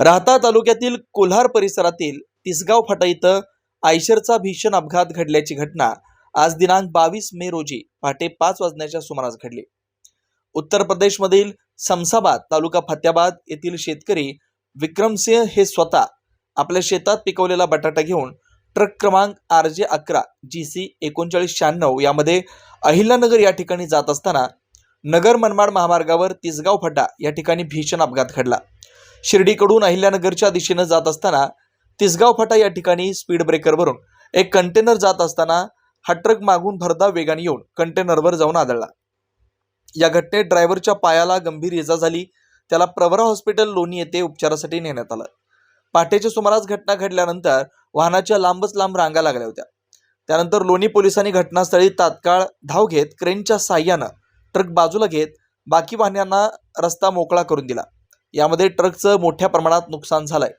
राहता तालुक्यातील कोल्हार परिसरातील तिसगाव फाटा इथं आयशरचा भीषण अपघात घडल्याची घटना आज दिनांक बावीस मे रोजी पहाटे पाच वाजण्याच्या सुमारास घडली. उत्तर प्रदेशमधील समसाबाद तालुका फत्याबाद येथील शेतकरी विक्रमसिंह हे स्वतः आपल्या शेतात पिकवलेला बटाटा घेऊन ट्रक क्रमांक आर जे अकरा जी सी एकोणचाळीस शहाण्णव यामध्ये अहिल्यानगर या ठिकाणी जात असताना नगर मनमाड महामार्गावर तिसगाव फटा या ठिकाणी भीषण अपघात घडला. शिर्डीकडून अहिल्यानगरच्या दिशेनं जात असताना तिसगाव फाटा या ठिकाणी स्पीड ब्रेकरवरून एक कंटेनर जात असताना हा ट्रक मागून भरदा वेगाने येऊन कंटेनरवर जाऊन आदळला. या घटनेत ड्रायव्हरच्या पायाला गंभीर इजा झाली त्याला प्रवरा हॉस्पिटल लोणी येथे उपचारासाठी नेण्यात आलं. पहाटेच्या सुमारास घटना घडल्यानंतर वाहनाच्या लांबच लांब रांगा लागल्या होत्या. त्यानंतर लोणी पोलिसांनी घटनास्थळी तात्काळ धाव घेत क्रेनच्या साह्यानं ट्रक बाजूला घेत बाकी वाहनांना रस्ता मोकळा करून दिला. यामध्ये ट्रकचं मोठ्या प्रमाणात नुकसान झालंय.